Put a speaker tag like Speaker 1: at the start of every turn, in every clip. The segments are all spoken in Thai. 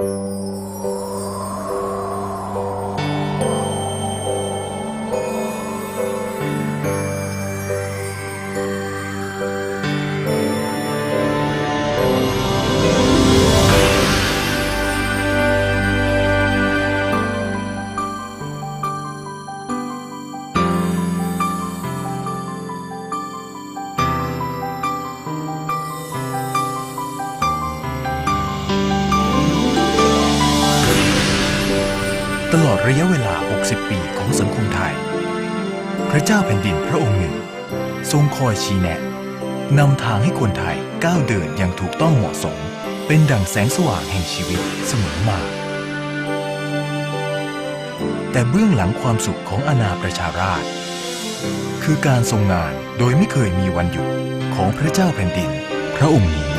Speaker 1: ต 60 ปีของสังคมไทย พระเจ้าแผ่นดินพระองค์หนึ่ง ทรงคอยชี้แนะนำทางให้คนไทยก้าวเดินอย่างถูกต้องเหมาะสม เป็นดั่งแสงสว่างแห่งชีวิตเสมอมา แต่เบื้องหลังความสุขของอาณาประชาราษฎร์คือการทรงงานโดยไม่เคยมีวันหยุดของพระเจ้าแผ่นดิน พระองค์นี้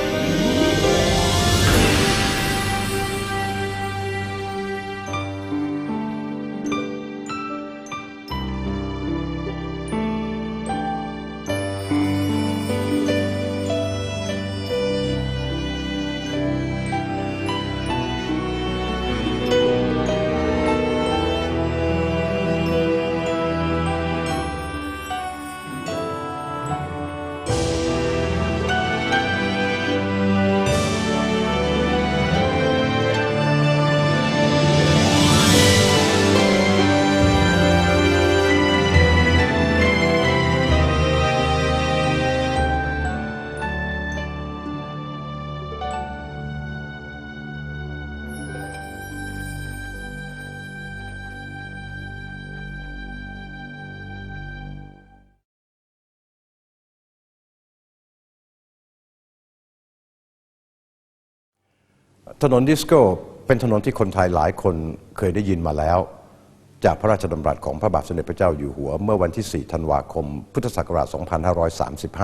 Speaker 2: ถนนดิสโก้เป็นถนนที่คนไทยหลายคนเคยได้ยินมาแล้ว จากพระราชดำรัสของพระบาทสมเด็จพระเจ้าอยู่หัว เมื่อวันที่ 4 ธันวาคม พุทธศักราช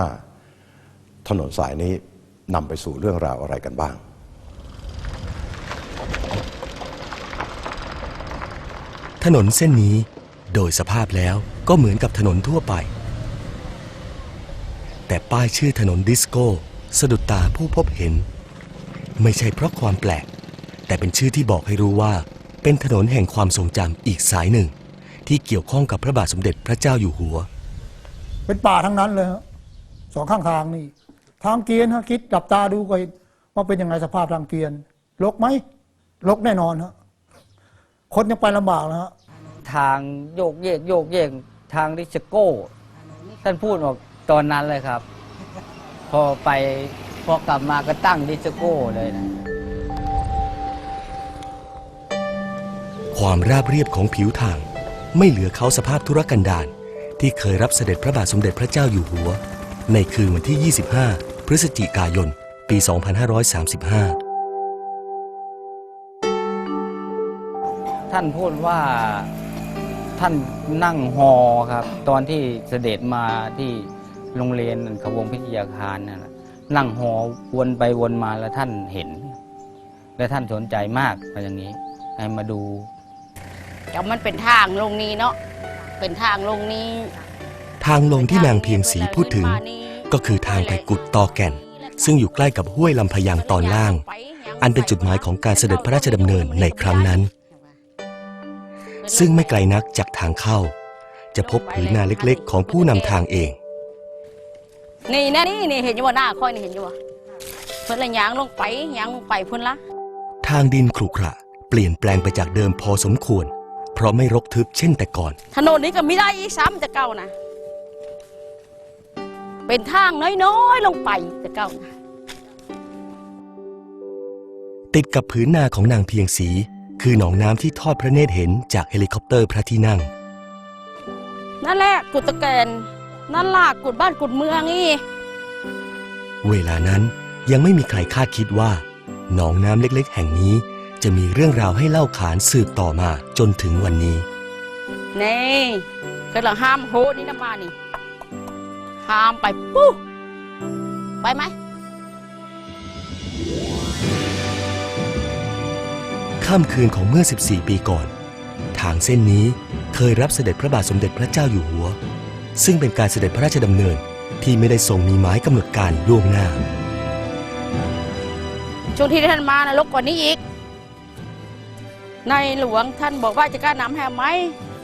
Speaker 2: 2535 ถนนสายนี้นำไปสู่เรื่องราวอะไรกันบ้าง
Speaker 3: ถนนเส้นนี้โดยสภาพแล้วก็เหมือนกับถนนทั่วไป แต่ป้ายชื่อถนนดิสโก้สะดุดตาผู้พบเห็น ไม่ใช่เพราะความแปลก แต่เป็นชื่อที่บอกให้รู้ว่า เป็นถนนแห่งความทรงจำอีกสายหนึ่ง ที่เกี่ยวข้องกับพระบาทสมเด็จพระเจ้าอยู่หัว
Speaker 4: เป็นป่าทั้งนั้นเลยฮะสองข้างทางนี่ ทางเกวียนฮะคิดจับตาดูก็เห็นว่าเป็นยังไงสภาพทางเกวียนลกไหมลกแน่นอนฮะคนยังไปลำบากนะฮะ
Speaker 5: ทางโยกเยกโยกเยกทางดิสโก้ ท่านพูดออกตอนนั้นเลยครับ พอไป พอกลับมาก็ตั้งดิสโก้เลยนะ
Speaker 3: ความราบเรียบของผิวทาง ไม่เหลือเขาสภาพธุรกันดารที่เคยรับเสด็จพระบาทสมเด็จพระเจ้าอยู่หัว ในคืนวันที่ 25 พฤศจิกายน ปี 2535
Speaker 5: ท่านพูดว่าท่านนั่งฮอครับ ตอนที่เสด็จมาที่โรงเรียนขบวงพิทยาคารนั่นน่ะ นั่งฮอวนไปวนมาแล้วท่านเห็น และท่านสนใจมากอะไรอย่างนี้ ให้มาดู
Speaker 6: ก็มันเป็นทางลงนี้เนาะเป็นทางลงนี้
Speaker 3: ทางลงที่นางเพียงศรีพูดถึง ก็คือทางไปกุดตอแก่น ซึ่งอยู่ใกล้กับห้วยลำพะยางตอนล่าง อันเป็นจุดหมายของการเสด็จพระราชดำเนินในครั้งนั้น ซึ่งไม่ไกลนักจากทางเข้า จะพบผืนนาเล็กๆ ของผู้นำทางเอง
Speaker 6: นี่นะนี่นี่เห็นอยู่ว่าหน้าค่อยนี่เห็นอยู่ว่าเพิ่นละยางลงไปยางลงไปเพิ่นละ
Speaker 3: ทางดินขรุขระเปลี่ยนแปลงไปจากเดิมพอสมควร เพราะไม่รกทึบเช่นแต่ก่อน
Speaker 6: ถนนนี้ก็ไม่ได้อีซ้ำแต่เก่านะเป็นทางน้อยๆลงไปแต่เก่านะ
Speaker 3: ติดกับผืนนาของนางเพียงศรีคือหนองน้ำที่ทอดพระเนตรเห็นจากเฮลิคอปเตอร์พระที่นั่ง
Speaker 6: นั่นแหละกุดตะแกน นั่นล่ะกุดบ้านกุดเมืองนี่
Speaker 3: เวลานั้นยังไม่มีใครคาดคิดว่าหนองน้ำเล็กๆ แห่งนี้ จะมีเรื่องราวให้เล่าขานสืบต่อมาจนถึงวันนี้
Speaker 6: นี่เคยหลังห้ามโหนี่น้ำมานี่ห้ามไปปุ๊บไปไหม
Speaker 3: ค่ำคืนของเมื่อ 14 ปีก่อน ทางเส้นนี้เคยรับเสด็จพระบาทสมเด็จพระเจ้าอยู่หัว ซึ่งเป็นการเสด็จพระราชดำเนินที่ไม่ได้ทรงมีหมายกำหนดการล่วงหน้า
Speaker 6: ช่วงที่ท่านมานะลกกว่านี้อีก ในหลวงท่านบอกว่าจะกล้าน้ำแหมไหม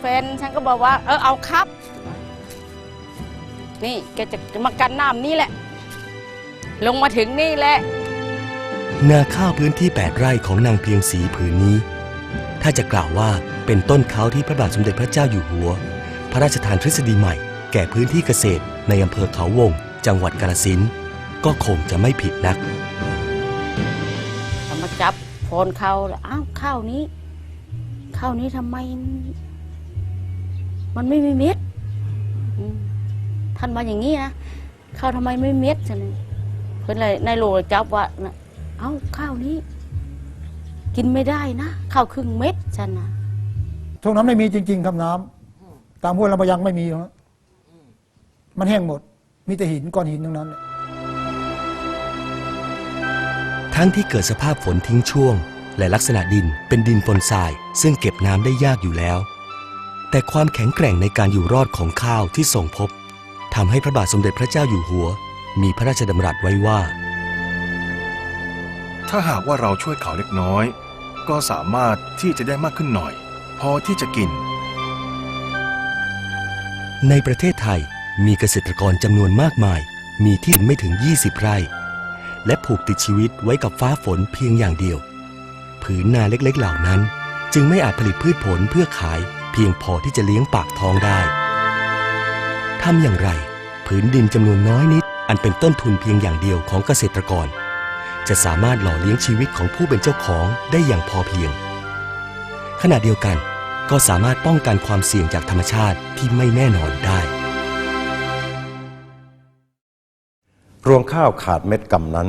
Speaker 6: แฟนฉันก็บอกว่า เออเอาครับ นี่แกจะจะมากันน้ำนี่แหละ ลงมาถึงนี่แหละ
Speaker 3: นาข้าวพื้นที่ 8 ไร่ของนางเพียงศรีผืนนี้ ถ้าจะกล่าวว่าเป็นต้นเขาที่พระบาทสมเด็จพระเจ้าอยู่หัว พระราชทานทฤษฎีใหม่ แก่พื้นที่เกษตรในอำเภอเขาวง จังหวัดกาฬสินธุ์ก็คงจะไม่ผิดนัก
Speaker 6: เอามาจับโคนเขาแล้วอ้าวข้าวนี้ข้าวนี้ทำไม มันไม่มีเม็ดอืมท่านมาอย่างนี้นะข้าวทำไมไม่มีเม็ดฉันเพื่อนเลยในโลเลยจับว่าน่ะเอ้าข้าวนี้ กินไม่ได้นะข้าวครึ่งเม็ดฉันนะ
Speaker 4: ช่วงนั้นไม่มีจริง ๆ ครับน้ำตามห้วยลำปะยังไม่มีหรอก มันแห้งหมด มีแต่หินก้อนหินทั้งนั้น
Speaker 3: ทั้งที่เกิดสภาพฝนทิ้งช่วง และลักษณะดินเป็นดินปนทราย ซึ่งเก็บน้ำได้ยากอยู่แล้ว แต่ความแข็งแกร่งในการอยู่รอดของข้าวที่ส่งพบทำให้พระบาทสมเด็จพระเจ้าอยู่หัว มีพระราชดำรัสไว้ว่า
Speaker 1: ถ้าหากว่าเราช่วยเขาเล็กน้อย ก็สามารถที่จะได้มากขึ้นหน่อย พอที่จะกิน
Speaker 3: ในประเทศไทย มีเกษตรกรจำนวนมากมาย มีที่ดินไม่ถึง 20 ไร่ และผูกติดชีวิตไว้กับฟ้าฝนเพียงอย่างเดียว ผืนนาเล็กๆเหล่านั้น จึงไม่อาจผลิตพืชผลเพื่อขายเพียงพอที่จะเลี้ยงปากท้องได้ทำอย่างไร ผืนดินจำนวนน้อยนิด อันเป็นต้นทุนเพียงอย่างเดียวของเกษตรกร จะสามารถหล่อเลี้ยงชีวิตของผู้เป็นเจ้าของได้อย่างพอเพียง ขณะเดียวกันก็สามารถป้องกันความเสี่ยงจากธรรมชาติที่ไม่แน่นอนได้
Speaker 2: รวงข้าวขาดเม็ดกำนั้น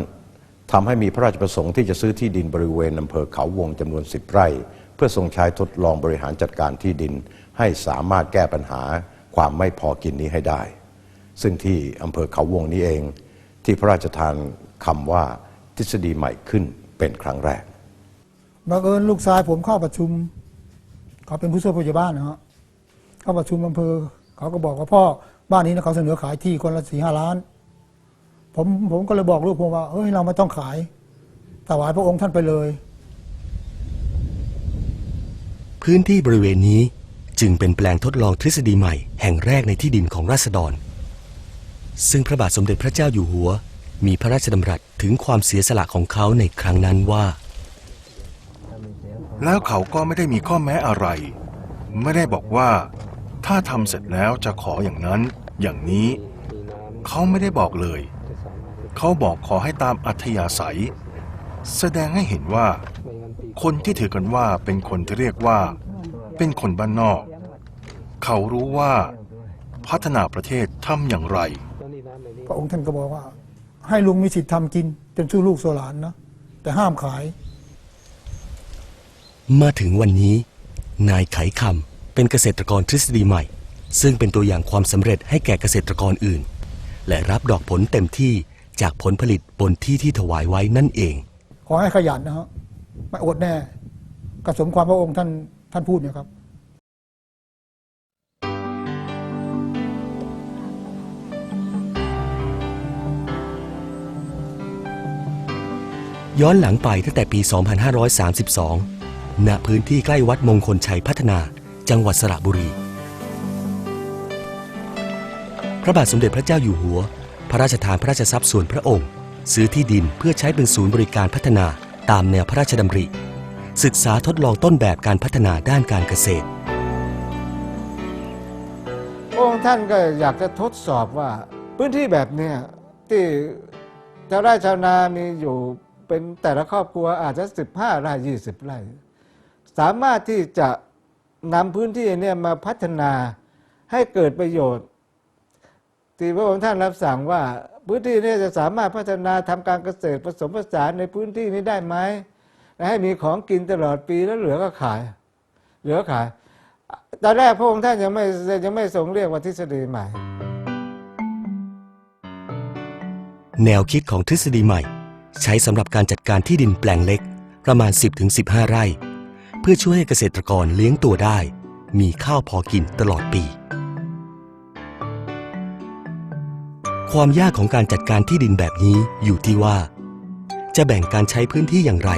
Speaker 2: ทำให้มีพระราชประสงค์ที่จะซื้อที่ดินบริเวณอำเภอเขาวงจำนวน10ไร่ เพื่อทรงใช้ทดลองบริหารจัดการที่ดิน ให้สามารถแก้ปัญหาความไม่พอกินนี้ให้ได้ ซึ่งที่อำเภอเขาวงนี้เอง ที่พระราชทานคำว่าทฤษฎีใหม่ขึ้นเป็นครั้งแรก
Speaker 4: บังเอิญลูกชายผมเข้าประชุม เขาเป็นผู้ช่วยผู้ใหญ่บ้านนะฮะเข้าประชุมอำเภอ เขาก็บอกว่าพ่อบ้านนี้นะเขาเสนอขายที่คนละสี่ห้าล้าน ผมผมก็เลยบอกลูกผมว่าเฮ้ยเราไม่ต้องขายถวายพระองค์ท่านไปเลย
Speaker 3: พื้นที่บริเวณนี้จึงเป็นแปลงทดลองทฤษฎีใหม่ แห่งแรกในที่ดินของราษฎร ซึ่งพระบาทสมเด็จพระเจ้าอยู่หัว มีพระราชดำรัสถึงความเสียสละของเขาในครั้งนั้นว่า
Speaker 1: แล้วเขาก็ไม่ได้มีข้อแม้อะไร ไม่ได้บอกว่า ถ้าทำเสร็จแล้วจะขออย่างนั้น อย่างนี้ เขาไม่ได้บอกเลย เขาบอกขอให้ตามอัธยาศัย แสดงให้เห็นว่า คนที่ถือกันว่าเป็นคนที่เรียกว่า เป็นคนบ้านนอก เขารู้ว่าพัฒนาประเทศทำอย่างไร
Speaker 4: พระองค์ท่านก็บอกว่า ให้ลุงมีสิทธิ์ทำกินจนสู้ลูกสู้หลานนะ แต่ห้ามขาย
Speaker 3: มาถึงวันนี้ นายไขคำเป็นเกษตรกรทฤษฎีใหม่ ซึ่งเป็นตัวอย่างความสำเร็จให้แก่เกษตรกรอื่น และรับดอกผลเต็มที่ จากผลผลิตบนที่ที่ถวายไว้นั่นเอง
Speaker 4: ขอให้ขยันนะฮะไม่อดแน่กระสมความพระองค์ท่านท่านพูดเนี่ยครับ
Speaker 3: ย้อนหลังไปตั้งแต่ปี 2532 ณ พื้นที่ใกล้วัดมงคลชัยพัฒนา จังหวัดสระบุรี พระบาทสมเด็จพระเจ้าอยู่หัว พระราชทานพระราชทรัพย์ส่วนพระองค์ ซื้อที่ดินเพื่อใช้เป็นศูนย์บริการพัฒนาตามแนวพระราชดำริ ศึกษาทดลองต้นแบบการพัฒนาด้านการเกษตร
Speaker 7: พระองค์ท่านก็อยากจะทดสอบว่า พื้นที่แบบเนี้ยที่ชาวไร่ชาวนามีอยู่เป็นแต่ละครอบครัวอาจจะ 15 ไร่ 20 ไร่ สามารถที่จะนำพื้นที่เนี่ยมาพัฒนาให้เกิดประโยชน์ ที่พระองค์ท่านรับสั่งว่า พื้นที่นี้จะสามารถพัฒนาทำการเกษตรผสมผสานในพื้นที่นี้ได้ไหมและให้มีของกินตลอดปีแล้วเหลือก็ขาย เหลือขายตอนแรกพระองค์ท่านยังไม่ยังไม่ทรงเรียกว่าทฤษฎีใหม่
Speaker 3: แนวคิดของทฤษฎีใหม่ ใช้สำหรับการจัดการที่ดินแปลงเล็ก ประมาณ 10-15 ไร่ เพื่อช่วยให้เกษตรกรเลี้ยงตัวได้ มีข้าวพอกินตลอดปี ความยากของการจัดการที่ดินแบบนี้อยู่ที่ว่า จะแบ่งการใช้พื้นที่อย่างไร